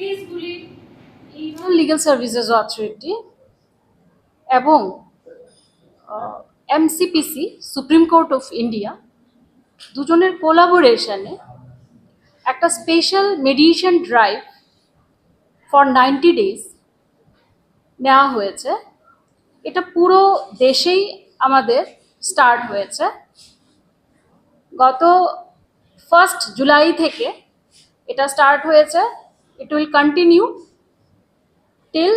কেসগুলি legal services authority এবং MCPC supreme court of India দুজনের কোলাবোরেশনে একটা special mediation drive for ninety days নেওয়া হয়েছে। এটা পুরো দেশেই আমাদের স্টার্ট হয়েছে। গত ফার্স্ট জুলাই থেকে এটা স্টার্ট হয়েছে। It will continue till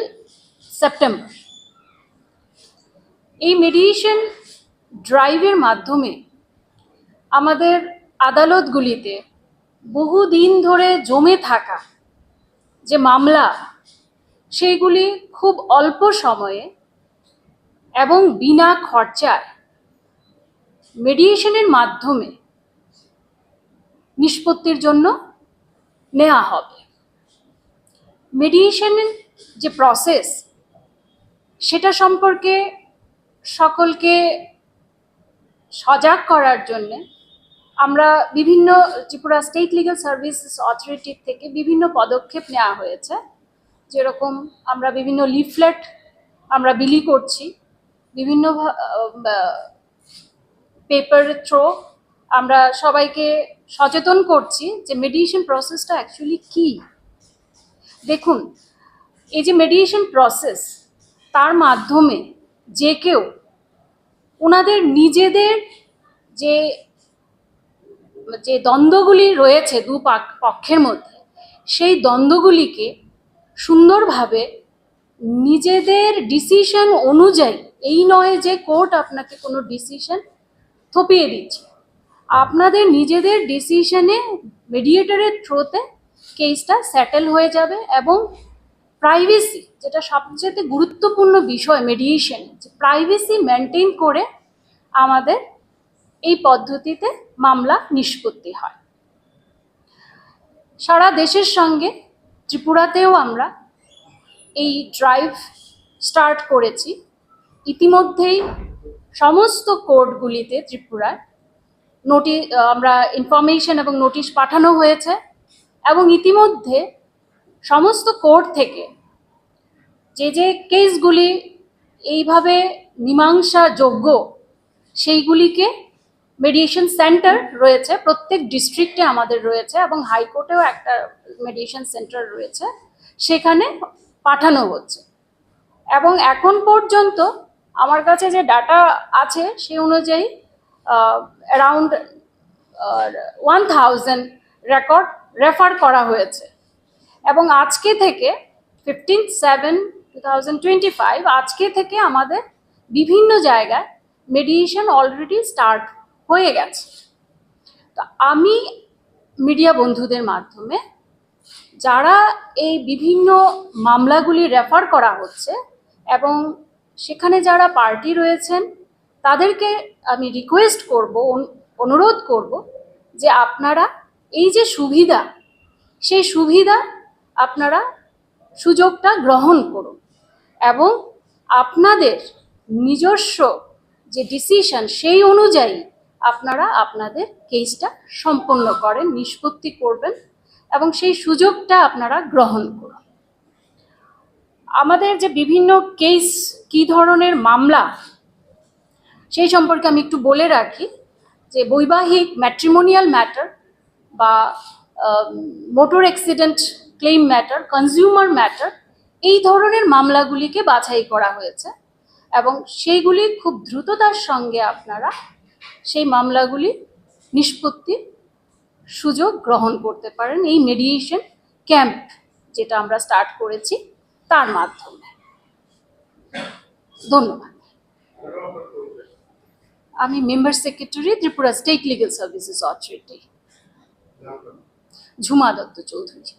September এই মেডিয়েশন ড্রাইভের মাধ্যমে আমাদের আদালতগুলিতে বহুদিন ধরে জমে থাকা যে মামলা, সেইগুলি খুব অল্প সময়ে এবং বিনা খরচায় মেডিয়েশনের মাধ্যমে নিষ্পত্তির জন্য নেওয়া হবে। মেডিয়েশনের যে প্রসেস সেটা সম্পর্কে সকলকে সজাগ করার জন্যে আমরা বিভিন্ন ত্রিপুরা স্টেট লিগাল সার্ভিসেস অথরিটির থেকে বিভিন্ন পদক্ষেপ নেওয়া হয়েছে। যেরকম আমরা বিভিন্ন লিফলেট আমরা বিলি করছি, বিভিন্ন পেপার থ্রো আমরা সবাইকে সচেতন করছি যে মেডিয়েশন প্রসেসটা অ্যাকচুয়ালি কী। দেখুন, এই যে মেডিয়েশন প্রসেস তার মাধ্যমে যে কেউ ওনাদের নিজেদের যে যে দ্বন্দ্বগুলি রয়েছে দু পক্ষের মধ্যে, সেই দ্বন্দ্বগুলিকে সুন্দরভাবে নিজেদের ডিসিশন অনুযায়ী, এই নয় যে কোর্ট আপনাকে কোনো ডিসিশন থপিয়ে দিচ্ছে। আপনাদের নিজেদের ডিসিশনে মেডিয়েটরের থ্রোতে কেসটা সেটেল হয়ে যাবে এবং প্রাইভেসি যেটা সবচেয়ে গুরুত্বপূর্ণ বিষয় মেডিয়েশন যে প্রাইভেসি মেনটেন করে আমাদের এই পদ্ধতিতে মামলা নিষ্পত্তি হয়। সারা দেশের সঙ্গে ত্রিপুরাতেও আমরা এই ড্রাইভ স্টার্ট করেছি। ইতিমধ্যেই সমস্ত কোর্টগুলিতে ত্রিপুরায় নোটি আমরা ইনফরমেশন এবং নোটিশ পাঠানো হয়েছে। এবং ইতিমধ্যে সমস্ত কোর্ট থেকে যে যে কেসগুলি এইভাবে মীমাংসাযোগ্য, সেইগুলিকে মেডিয়েশন সেন্টার রয়েছে, প্রত্যেক ডিস্ট্রিক্টে আমাদের রয়েছে এবং হাইকোর্টেও একটা মেডিয়েশন সেন্টার রয়েছে, সেখানে পাঠানো হচ্ছে। এবং এখন পর্যন্ত আমার কাছে যে ডাটা আছে সেই অনুযায়ী around one thousand record refer করা হয়েছে। এবং আজকে থেকে fifteen seven two thousand twenty five আজকে থেকে আমাদের বিভিন্ন জায়গায় মেডিয়েশন অলরেডি স্টার্ট হয়ে গেছে। তো আমি মিডিয়া বন্ধুদের মাধ্যমে যারা এই বিভিন্ন মামলাগুলি রেফার করা হচ্ছে এবং সেখানে যারা পার্টি রয়েছেন, তাদেরকে আমি রিকোয়েস্ট করব অনু- অনুরোধ করব যে আপনারা এই যে সুবিধা, সেই সুবিধা আপনারা সুযোগটা গ্রহণ করুন এবং আপনাদের নিজস্ব যে ডিসিশন সেই অনুযায়ী আপনারা আপনাদের কেসটা সম্পন্ন করেন, নিষ্পত্তি করবেন এবং সেই সুযোগটা আপনারা গ্রহণ করুন। আমাদের যে বিভিন্ন কেস কি ধরনের মামলা, সেই সম্পর্কে আমি একটু বলে রাখি যে বৈবাহিক ম্যাট্রিমোনিয়াল ম্যাটার বা motor accident claim matter consumer matter এই ধরনের মামলাগুলিকে বাছাই করা হয়েছে এবং সেইগুলি খুব দ্রুততার সঙ্গে আপনারা সেই মামলাগুলি নিষ্পত্তি সুযোগ গ্রহণ করতে পারেন। এই মেডিয়েশন ক্যাম্প যেটা আমরা স্টার্ট করেছি তার মাধ্যমে। ধন্যবাদ। আমি member secretary Tripura state legal services authority Jhuma Dutta Chowdhury